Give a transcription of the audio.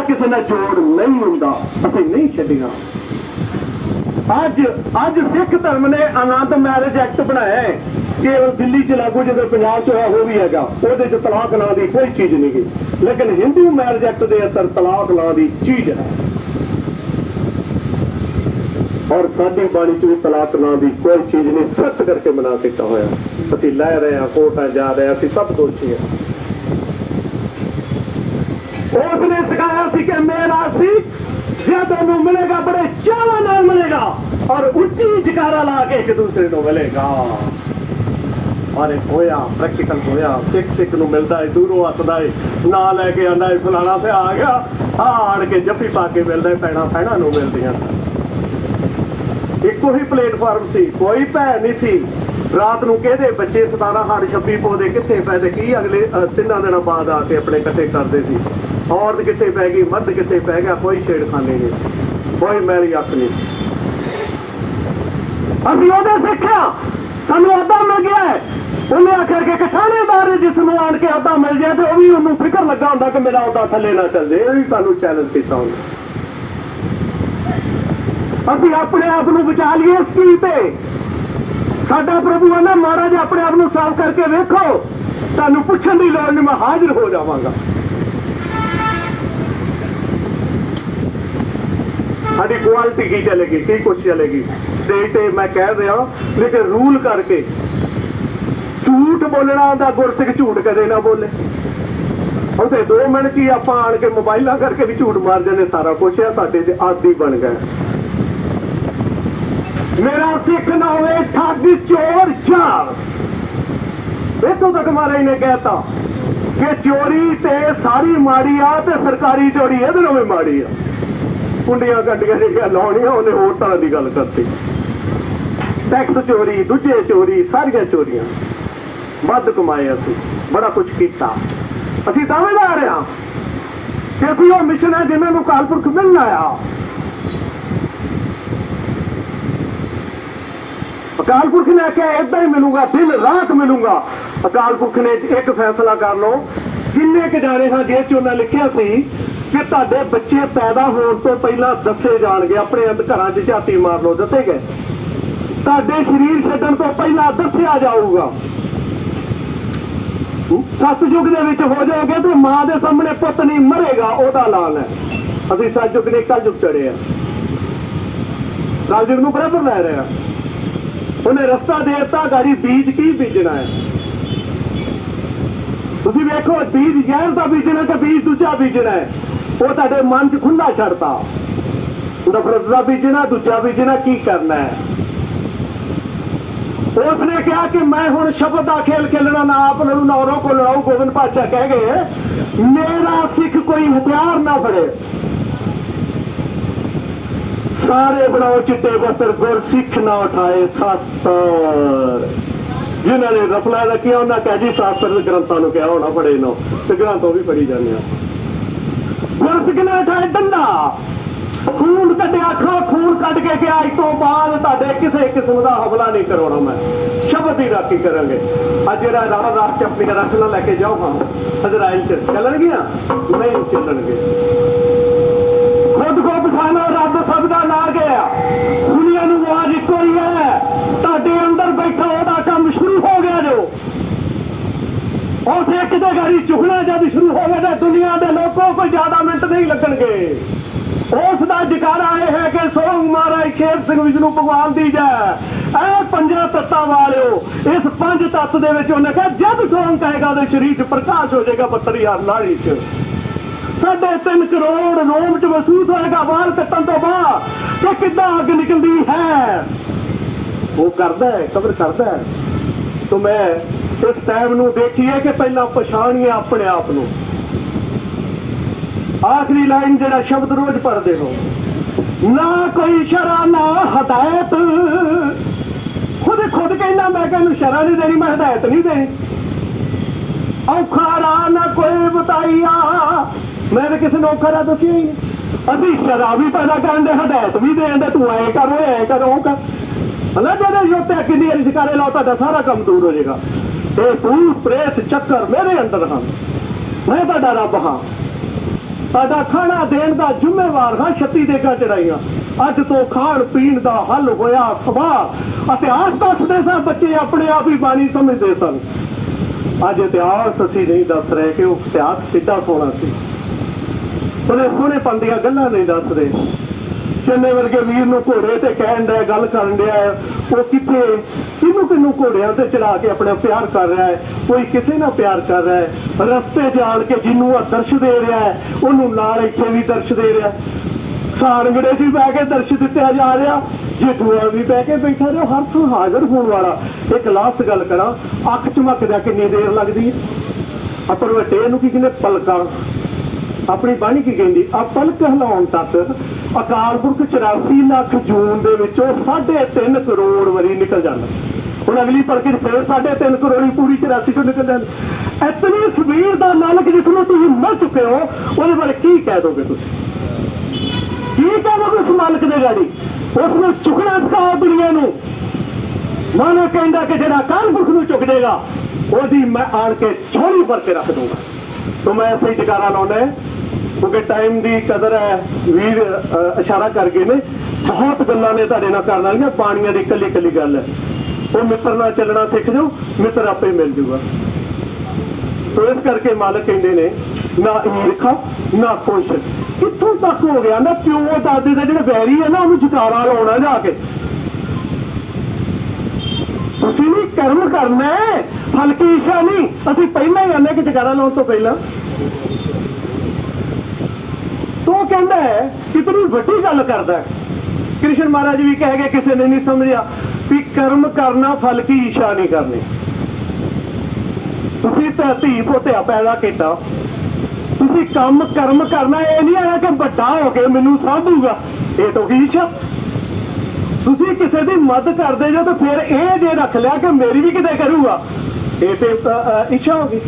ਸਾਡਾ ਕਿਸੇ ਨਾਲ ਜੋੜ ਨਹੀਂ ਹੁੰਦਾ, ਅਸੀਂ ਨਹੀਂ ਛੱਡੀਆਂ। ਅੱਜ ਅੱਜ ਸਿੱਖ ਧਰਮ ਨੇ ਆਨੰਦ ਮੈਰਿਜ ਐਕਟ ਬਣਾਇਆ ਹੈ। ਕੇਵਲ ਦਿੱਲੀ ਚ ਲਾਗੂ ਜਦੋਂ ਪੰਜਾਬ ਚ ਹੋਇਆ, ਉਹ ਵੀ ਹੈਗਾ। ਉਹਦੇ ਚ ਤਲਾਕ ਨਾਂ ਦੀ ਕੋਈ ਚੀਜ਼ ਨਹੀਂ ਗੀ ਲੇਕਿਨ ਹਿੰਦੂ ਮੈਰਿਜ ਐਕਟ ਦੇ ਅੰਦਰ ਤਲਾਕ ਨਾਂ ਦੀ ਚੀਜ਼ ਹੈ। ਔਰ ਸਾਡੀ ਬਾਣੀ ਚ ਵੀ ਤਲਾਕ ਨਾਂ ਦੀ ਕੋਈ ਚੀਜ਼ ਨਹੀਂ। ਸਖਤ ਕਰਕੇ ਮਨਾ ਦਿੱਤਾ ਹੋਇਆ। ਅਸੀਂ ਲੈ ਰਹੇ ਹਾਂ, ਕੋਰਟਾਂ ਜਾ ਰਹੇ ਹਾਂ, ਅਸੀਂ ਸਭ ਦੋਸ਼ੀ ਹਾਂ ਉਸ ਨੇ ਸਿਖਾਇਆ ਸੀ ਕਿ ਮੇਰਾ ਜੇ ਤੁਹਾਨੂੰ ਮਿਲੇਗਾ, ਬੜੇ ਚਾਵਾਂ ਨਾਲ ਮਿਲੇਗਾ ਔਰ ਉੱਚੀ ਜਕਾਰਾ ਲਾ ਕੇ ਇੱਕ ਦੂਸਰੇ ਨੂੰ ਮਿਲੇਗਾ। ਔਰ ਹੋਇਆ ਪ੍ਰੈਕਟੀਕਲ ਹੋਇਆ। ਸਿੱਖ ਸਿੱਖ ਨੂੰ ਮਿਲਦਾ ਹੈ ਦੂਰੋਂ ਹੱਸਦਾ ਹੈ ਨਾ ਲੈ ਕੇ ਆਂਦਾ ਹੈ ਫਲਾਣਾ ਤੇ ਆ ਗਿਆ। ਆ ਆੜ ਕੇ ਜੱਫੀ ਪਾ ਕੇ ਮਿਲਦਾ ਹੈ ਪੈਣਾ ਪੈਣਾ ਨੂੰ ਮਿਲਦੀਆਂ। ਇੱਕੋ ਹੀ ਪਲੇਟਫਾਰਮ ਸੀ, ਕੋਈ ਭੈ ਨਹੀਂ ਸੀ। ਰਾਤ ਨੂੰ ਕਿਹਦੇ ਬੱਚੇ 17 ਹੜ 26 ਪੌਦੇ ਕਿੱਥੇ ਪੈ ਤੇ ਕੀ ਅਗਲੇ ਤਿੰਨਾਂ ਦਿਨਾਂ ਬਾਅਦ ਆ ਕੇ ਆਪਣੇ ਇਕੱਠੇ ਕਰਦੇ ਸੀ? ਔਰਤ ਕਿੱਥੇ ਪੈ ਗਈ, ਮਰਦ ਕਿੱਥੇ ਪੈ ਗਿਆ, ਕੋਈ ਛੇੜਖਾਨੇ ਨਹੀਂ ਕੋਈ ਮੈਲੀ ਅੱਖ ਨਹੀਂ। ਅਸੀਂ ਉਹਦੇ ਸਿੱਖਿਆ, ਸਾਨੂੰ ਅੱਧਾ ਮਿਲ ਗਿਆ ਹੈ। ਉਹਨੇ ਆਖਿਆ ਕਿ ਕਠਾਣੇਦਾਰ ਜਿਸ ਨੂੰ ਆਣ ਕੇ ਅੱਧਾ ਮਿਲ ਜਾਏ ਤੇ ਉਹ ਵੀ ਉਹਨੂੰ ਫਿਕਰ ਲੱਗਾ ਹੁੰਦਾ ਕਿ ਮੇਰਾ ਅੱਧਾ ਥੱਲੇ ਨਾ ਚੱਲ ਜਾਏ ਇਹ ਵੀ ਸਾਨੂੰ ਚੈਲੰਜ ਕੀਤਾ ਉਹਨੇ। ਅਸੀਂ ਆਪਣੇ ਆਪ ਨੂੰ ਬਚਾ ਲਈਏ ਇਸ ਚੀਜ਼ ਤੇ। ਸਾਡਾ ਪ੍ਰਭੂ ਆਂਦਾ ਮਹਾਰਾਜ ਆਪਣੇ ਆਪ ਨੂੰ ਸਾਫ਼ ਕਰਕੇ ਵੇਖੋ, ਤੁਹਾਨੂੰ ਪੁੱਛਣ ਦੀ ਲੋੜ ਨਹੀਂ ਮੈਂ ਹਾਜ਼ਰ ਹੋ ਜਾਵਾਂਗਾ। ਸਾਡੀ ਕੁਆਲਿਟੀ ਕੀ ਚਲੇਗੀ, ਕੀ ਕੁਛ ਚਲੇਗੀ? ਤੇ ਤੇ ਮੈਂ ਕਹਿ ਰਿਹਾ ਲੇਕਿਨ ਰੂਲ ਕਰਕੇ ਝੂਠ ਬੋਲਣਾ ਦਾ ਗੁਰਸਿੱਖ ਝੂਠ ਕਦੇ ਨਾ ਬੋਲੇ। ਉਹਦੇ 2 ਮਿੰਟ ਹੀ ਆਪਾਂ ਆਣ ਕੇ ਮੋਬਾਈਲਾਂ ਕਰਕੇ ਵੀ ਝੂਠ ਮਾਰ ਜਾਂਦੇ, ਸਾਰਾ ਕੁਛ ਆ, ਸਾਡੇ ਤੇ ਆਦੀ ਬਣ ਗਏ ਮੇਰਾ ਸਿੱਖ ਨਾ ਹੋਵੇ ਠੱਗ ਚੋਰ ਚਾਰ ਇਤੋਂ ਤੱਕ ਮਹਾਰਾਜ ਨੇ ਕਹਿਤਾ ਕਿ ਚੋਰੀ ਤੇ ਸਾਰੀ ਮਾੜੀ ਆ ਤੇ ਸਰਕਾਰੀ ਚੋਰੀ ਇਹਦੇ ਨਾਲੋਂ ਵੀ ਮਾੜੀ ਆ। ਕੁੰਡੀਆਂ ਕੱਢੀਆਂ ਜਿਹੜੀਆਂ ਲਾਉਣੀਆਂ, ਉਹਨੇ ਹੋਰ ਤਰ੍ਹਾਂ ਦੀ ਗੱਲ ਕਰਤੀ। ਟੈਕਸ ਚੋਰੀ, ਦੂਜੇ ਚੋਰੀ, ਸਾਰੀਆਂ ਚੋਰੀਆਂ। ਵੱਧ ਕਮਾਏ ਅਸੀਂ ਬੜਾ ਕੁਝ ਕੀਤਾ। ਅਸੀਂ ਦਾਅਵੇਦਾਰ ਆ ਕਿ ਅਸੀਂ ਉਹ ਮਿਸ਼ਨ ਹੈ ਜਿਨ੍ਹਾਂ ਨੂੰ ਕਾਲਪੁਰਖ ਮਿਲਣਾ ਆ ਅਕਾਲ ਪੁਰਖ ਨੇ ਆਖਿਆ ਇਦਾਂ ਹੀ ਮਿਲੂਗਾ, ਦਿਨ ਰਾਤ ਮਿਲੂਗਾ। ਅਕਾਲ ਪੁਰਖ ਨੇ ਇੱਕ ਫੈਸਲਾ ਕਰ ਲਓ। ਕਿੰਨੇ ਕੁ ਜਾਣੇ ਹਾਂ ਜੇ ਚ ਉਹਨਾਂ ਲਿਖਿਆ ਸੀ ਕਿ ਤੁਹਾਡੇ ਬੱਚੇ ਪੈਦਾ ਹੋਣ ਤੋਂ ਪਹਿਲਾਂ ਦੱਸੇ ਜਾਣਗੇ, ਆਪਣੇ ਅੰਦ ਘਰਾਂ 'ਚ ਝਾਤੀ ਮਾਰ ਲਓ, ਦੱਸੇ ਗਏ। ਤੁਹਾਡੇ ਸਰੀਰ ਛੱਡਣ ਤੋਂ ਪਹਿਲਾਂ ਦੱਸਿਆ ਜਾਊਗਾ। ਸਤਜੁਗ ਦੇ ਵਿੱਚ ਹੋ ਜਾਓਗੇ ਤੇ ਮਾਂ ਦੇ ਸਾਹਮਣੇ ਪੁੱਤ ਨਹੀਂ ਮਰੇਗਾ, ਉਹਦਾ ਐਲਾਨ ਹੈ। ਅਸੀਂ ਸਤਜੁਗ ਨੇ ਕਲਯੁਗ ਚੜੇ ਆ ਕਲਯੁਗ ਨੂੰ ਬਰਾਬਰ ਲੈ ਰਹੇ ਆ ਉਹਨੇ ਰਸਤਾ ਦੇਤਾ, ਗਾੜੀ ਬੀਜ ਕੀ ਬੀਜਣਾ ਹੈ? ਤੁਸੀਂ ਵੇਖੋ, ਬੀਜ ਜ਼ਹਿਰ ਦਾ ਬੀਜਣਾ ਤੇ ਬੀਜ ਦੂਜਾ ਬੀਜਣਾ ਹੈ? ਉਹ ਤੁਹਾਡੇ ਮਨ 'ਚ ਖੁੱਲਾ ਛੱਡਤਾ। ਨਫ਼ਰਤ ਦਾ ਬੀਜਣਾ ਦੂਜਾ ਬੀਜਣਾ ਕੀ ਕਰਨਾ ਹੈ? ਉਸ ਨੇ ਕਿਹਾ ਕਿ ਮੈਂ ਹੁਣ ਸ਼ਬਦ ਦਾ ਖੇਲ ਖੇਲਣਾ ਨਾ ਆਪ ਲੜੂ, ਨਾ ਔਰੋਂ ਕੋ ਲੜਾਊ, ਗੋਬਿੰਦ ਪਾਤਸ਼ਾਹ ਕਹਿ ਗਏ, ਮੇਰਾ ਸਿੱਖ ਕੋਈ ਹਥਿਆਰ ਨਾ ਫੜੇ। ਸਾਰੇ ਬਣਾਓ ਚਿੱਟੇ ਬਸਤਰ, ਗੁਰ ਸਿੱਖ ਨਾ ਉਠਾਏ ਸ਼ਾਸਤਰ। ਜਿਨ੍ਹਾਂ ਨੇ ਰਫਲਾ ਰੱਖਿਆ ਉਹਨਾਂ ਕਹਿ ਜੀ ਸ਼ਾਸਤਰ ਦੇ ਗ੍ਰੰਥਾਂ ਨੂੰ ਕਿਹਾ ਹੋਣਾ, ਫੜੇ ਨੋ। ਤੇ ਗ੍ਰੰਥੋਂ ਵੀ ਪੜੀ ਜਾਂਦੇ ਆ। ਗੁਰ ਸਿੱਖ ਡੰਡਾ ਖੂਨ ਕੱਢਿਆ ਖੋ ਖੂਨ ਕੱਢ ਕੇ ਗਿਆ। ਇਸ ਤੋਂ ਬਾਅਦ ਤੁਹਾਡੇ ਕਿਸੇ ਕਿਸਮ ਦਾ ਹਮਲਾ ਨਹੀਂ ਕਰਾਉਣਾ ਮੈਂ। ਸ਼ਬਦ ਦੀ ਰਾਖੀ ਕਰਾਂਗੇ। ਅੱਜ ਜਿਹੜਾ ਰਾਹ ਰਾਹ ਚ ਆਪਣੀ ਰਸਨਾ ਲੈ ਕੇ ਜਾਓ ਹਾਂ। ਇਜ਼ਰਾਈਲ ਚ ਚੱਲਣਗੀਆਂ? ਨਹੀਂ ਚੱਲਣਗੇ। ਖੁਦ ਕੋ ਪਛਾਣੋ ਰੱਬ ਸਭ ਦਾ ਲਾ ਗਿਆ। ਦੁਨੀਆ ਨੂੰ ਆਵਾਜ਼ ਇੱਕੋ ਹੀ ਹੈ ਤੁਹਾਡੇ ਅੰਦਰ ਬੈਠਾ ਉਹਦਾ ਕੰਮ ਸ਼ੁਰੂ ਹੋ ਗਿਆ ਜੋ ਉਸ ਇੱਕ ਦੇ ਚੁਗਣਾ ਜਦ ਸ਼ੁਰੂ ਹੋਵੇ ਦੁਨੀਆ ਦੇ ਲੋਕੋਂ ਕੋਈ ਜ਼ਿਆਦਾ ਮਿੰਟ ਨਹੀਂ ਲੱਗਣਗੇ। ਉਸ ਦਾ ਜਕਾਰਾ ਇਹ ਹੈ ਕਿ ਸੋਹੰ ਮਹਾਰਾਜ ਖੇਰ ਸਿੰਘ ਵਿਸ਼ਨੂੰ ਭਗਵਾਨ ਦੀ ਜੈ। ਇਹ ਪੰਜਾਂ ਤੱਤਾਂ ਵਾਲਿਓ, ਇਸ ਪੰਜ ਤੱਤ ਦੇ ਵਿੱਚ ਉਹਨੇ ਕਿਹਾ, ਜਦ ਸੋਹੰ ਕਹੇਗਾ ਉਹਦੇ ਸਰੀਰ 'ਚ ਪ੍ਰਕਾਸ਼ ਹੋ ਜਾਏਗਾ 72000 ਨਾੜੀ 'ਚ। ਸਾਡੇ ਤਿੰਨ ਕਰੋੜ ਰੋਮ ਚ ਮਹਿਸੂਸ ਹੋਏਗਾ ਵਾਲ ਕੱਟਣ ਤੋਂ ਬਾਅਦ ਕਿ ਕਿੱਦਾਂ ਅੱਗ ਨਿਕਲਦੀ ਹੈ। ਉਹ ਕਰਦਾ ਹੈ, ਕਬਰ ਕਰਦਾ ਹੈ। ਤੋ ਮੈਂ ਇਸ ਟਾਈਮ ਨੂੰ ਦੇਖੀਏ ਕਿ ਪਹਿਲਾਂ ਪਛਾਣੀਏ ਆਪਣੇ ਆਪ ਨੂੰ। ਆਖਰੀ ਲਾਈਨ ਜਿਹੜਾ ਸ਼ਬਦ ਰੋਜ਼ ਪੜ੍ਹਦੇ ਹੋ। ਨਾ ਕੋਈ ਸ਼ਰਾ ਨਾ ਹਦਾਇਤ। ਖੁਦ ਖੁਦ ਕਹਿੰਦਾ ਮੈਂ ਕਹਿੰਨੂੰ ਸ਼ਰਾ ਨਹੀਂ ਦੇਣੀ, ਮੈਂ ਹਦਾਇਤ ਨਹੀਂ ਦੇਣੀ। ਔਖਾ ਰਾ ਨਾ ਕੋਈ ਬਤਾਈਆ ਮੈਂ ਤਾਂ ਕਿਸੇ ਨੂੰ ਔਖਾ ਰਾ ਦੱਸਿਆ ਹੀ ਨਹੀਂ। ਅਸੀਂ ਸ਼ਰਾਬੀ ਪੈਦਾ ਕਰਨ ਦੇ, ਹਦਾਇਤ ਵੀ ਦੇਣ ਦੇ, ਤੂੰ ਐ ਕਰ, ਓਏ ਐ ਕਰ ਉਹ ਕਰ। ਹਲਾ ਜਿਹੜੇ ਯੋਤੇ ਕਿੰਨੀ ਅਧਿਕਾਰੇ ਲਾਓ, ਤੁਹਾਡਾ ਸਾਰਾ ਕੰਮ ਦੂਰ ਹੋ ਜਾਏਗਾ। ਇਹ ਪ੍ਰੇਤ ਚੱਕਰ ਮੇਰੇ ਅੰਦਰ ਹਨ। ਮੈਂ ਤੁਹਾਡਾ ਰੱਬ ਹਾਂ। ਸਾਡਾ ਖਾਣਾ ਦੇਣ ਦਾ ਜ਼ਿੰਮੇਵਾਰ ਹਾਂ 36 ਦੇਗਾ ਚੜਾਈਆਂ। ਅੱਜ ਤੋਂ ਖਾਣ ਪੀਣ ਦਾ ਹੱਲ ਹੋਇਆ ਸਵਾਲ ਇਤਿਹਾਸ ਦੱਸਦੇ ਸਨ ਬੱਚੇ ਆਪਣੇ ਆਪ ਹੀ ਬਾਣੀ ਸਮਝਦੇ ਸਨ। ਅੱਜ ਇਤਿਹਾਸ ਅਸੀਂ ਨਹੀਂ ਦੱਸ ਰਹੇ ਕਿ ਉਹ ਇਤਿਹਾਸ ਕਿੱਡਾ ਸੋਹਣਾ ਸੀ। ਉਹਨੇ ਸੋਹਣੇ ਪੰਦੀਆਂ ਗੱਲਾਂ ਨਹੀਂ ਦੱਸਦੇ। ਚੰਨੇ ਵਰਗੇ ਵੀਰ ਨੂੰ ਘੋੜੇ ਤੇ ਕਹਿਣ ਦਾ ਗੱਲ ਕਰਨ ਡਿਆ ਉਹ ਕਿੱਥੇ ਕਿਹਨੂੰ ਕਿਹਨੂੰ ਘੋੜਿਆਂ ਤੇ ਚੜਾ ਕੇ ਆਪਣੇ ਪਿਆਰ ਕਰ ਰਿਹਾ ਹੈ? ਕੋਈ ਕਿਸੇ ਨਾਲ ਪਿਆਰ ਕਰ ਰਿਹਾ ਹੈ? ਰਸਤੇ ਜਾਣ ਕੇ ਜਿਹਨੂੰ ਆ ਦਰਸ਼ ਦੇ ਰਿਹਾ ਹੈ, ਉਹਨੂੰ ਨਾਲ ਇੱਥੇ ਵੀ ਦਰਸ਼ ਦੇ ਰਿਹਾ ਸਾਰੰਗੜੇ ਵੀ ਬਹਿ ਕੇ ਦਰਸ਼ ਦਿੱਤਿਆ ਜਾ ਰਿਹਾ। ਜੇਠੂਆ ਵੀ ਬਹਿ ਕੇ ਬੈਠਾ ਰਿਹਾ। ਹਰ ਥਾਂ ਹਾਜ਼ਰ ਹੋਣ ਵਾਲਾ। ਇੱਕ ਲਾਸਟ ਗੱਲ ਕਰਾਂ। ਅੱਖ ਚਮਕਦਿਆਂ ਕਿੰਨੀ ਦੇਰ ਲੱਗਦੀ ਹੈ? ਆਪਰ ਵਟੇ ਨੂੰ ਕੀ ਕਹਿੰਦੇ? ਪਲਕਾਂ। ਆਪਣੀ ਬਾਣੀ ਕੀ ਕਹਿੰਦੀ? ਆ ਪਲਕ ਹਿਲਾਉਣ ਤੱਕ ਅਕਾਲ ਪੁਰਖ 84 ਲੱਖ ਜੂਨ ਦੇ ਵਿੱਚੋਂ 3.5 ਕਰੋੜ ਵਰੀ ਨਿਕਲ ਜਾਂਦਾ। ਹੁਣ ਅਗਲੀ ਪਲਕ 'ਚ 3.5 ਕਰੋੜ ਹੀ ਪੂਰੀ 84 ਚੋਂ ਨਿਕਲ ਜਾਂਦੀ। ਇਤਨੀ ਸਵੀਰ ਦਾ ਮਾਲਕ ਜਿਸ ਨੂੰ ਤੁਸੀਂ ਮਿਲ ਚੁੱਕੇ ਹੋ, ਉਹਦੇ ਬਾਰੇ ਕੀ ਕਹਿ ਦੋਗੇ ਤੁਸੀਂ? ਕੀ ਕਹਿ ਦੋਗੇ ਉਸ ਮਾਲਕ ਦੇ ਗਾੜੀ? ਉਸ ਨੂੰ ਚੁੱਕਣਾ ਸਿਖਾਓ ਦੁਨੀਆ ਨੂੰ। ਮਾਨੋ ਕਹਿੰਦਾ ਕਿ ਜਿਹੜਾ ਕਾਲ ਪੁਰਖ ਨੂੰ ਚੁੱਕ ਦੇਗਾ, ਉਹਦੀ ਮੈਂ ਆਣ ਕੇ ਝੋਲੀ ਭਰ ਕੇ ਰੱਖ ਦੂੰਗਾ ਤੋ ਮੈਂ ਐਸੇ ਹੀ ਜਕਾਰਾ ਲਾਉਣਾ ਕਿਉਂਕਿ ਟਾਈਮ ਦੀ ਕਦਰ ਹੈ, ਵੀਰ ਇਸ਼ਾਰਾ ਕਰ ਗਏ ਨੇ। ਬਹੁਤ ਗੱਲਾਂ ਨੇ ਤੁਹਾਡੇ ਨਾਲ ਕਰਨ ਵਾਲੀਆਂ ਪਾਣੀਆਂ ਦੀ ਇਕੱਲੀ ਇਕੱਲੀ ਗੱਲ ਹੈ। ਉਹ ਮਿੱਤਰ ਨਾਲ ਚੱਲਣਾ ਸਿੱਖ ਜਾਓ, ਮਿੱਤਰ ਆਪੇ ਮਿਲ ਜੂਗਾ। ਤੋ ਇਸ ਕਰਕੇ ਮਾਲਕ ਕਹਿੰਦੇ ਨੇ, ਨਾ ਈਰਖਾ ਨਾ ਕੁਛ ਕਿੱਥੋਂ ਤੱਕ ਹੋ ਗਿਆ ਨਾ ਪਿਓ ਦਾਦੇ ਦਾ ਜਿਹੜਾ ਵੈਰੀ ਹੈ ਨਾ, ਉਹਨੂੰ ਜਕਾਰਾ ਲਾਉਣਾ ਜਾ ਕੇ। ਤੁਸੀਂ ਵੀ ਕਰਮ ਕਰਨਾ ਹੈ, ਹਲਕੀ ਇੱਛਾ ਨਹੀਂ ਅਸੀਂ ਪਹਿਲਾਂ ਹੀ ਆਨੇ ਕਿ ਜਕਾਰਾ ਲਾਉਣ ਤੋਂ ਪਹਿਲਾਂ। ਤੋ ਹੈ ਕਿਤਨੀ ਵੱਡੀ ਗੱਲ ਕਰਦਾ ਹੈ। ਕ੍ਰਿਸ਼ਨ ਮਹਾਰਾਜ ਵੀ ਕਹਿ ਗਏ, ਕਿਸੇ ਨੇ ਨਹੀਂ ਸਮਝਿਆ ਵੀ ਕਰਮ ਕਰਨਾ, ਫਲ ਕੀ ਇੱਛਾ ਨਹੀਂ ਕਰਨੀ। ਤੁਸੀਂ ਤਾਂ ਧੀ ਪੋਤਿਆ ਪੈਦਾ ਕੀਤਾ। ਤੁਸੀਂ ਕੰਮ, ਕਰਮ ਕਰਨਾ, ਇਹ ਨਹੀਂ ਆਇਆ ਕਿ ਵੱਡਾ ਹੋ ਕੇ ਮੈਨੂੰ ਸਾਧੂਗਾ ਇਹ ਤਾਂ ਕੀ ਇੱਛਾ। ਤੁਸੀਂ ਕਿਸੇ ਦੀ ਮਦਦ ਕਰਦੇ ਜੋ ਤਾਂ ਫਿਰ ਇਹ ਜੇ ਰੱਖ ਲਿਆ ਕਿ ਮੇਰੀ ਵੀ ਕਿਤੇ ਕਰੂਗਾ। ਇਹ ਤੇ ਇੱਛਾ ਹੋ ਗਈ।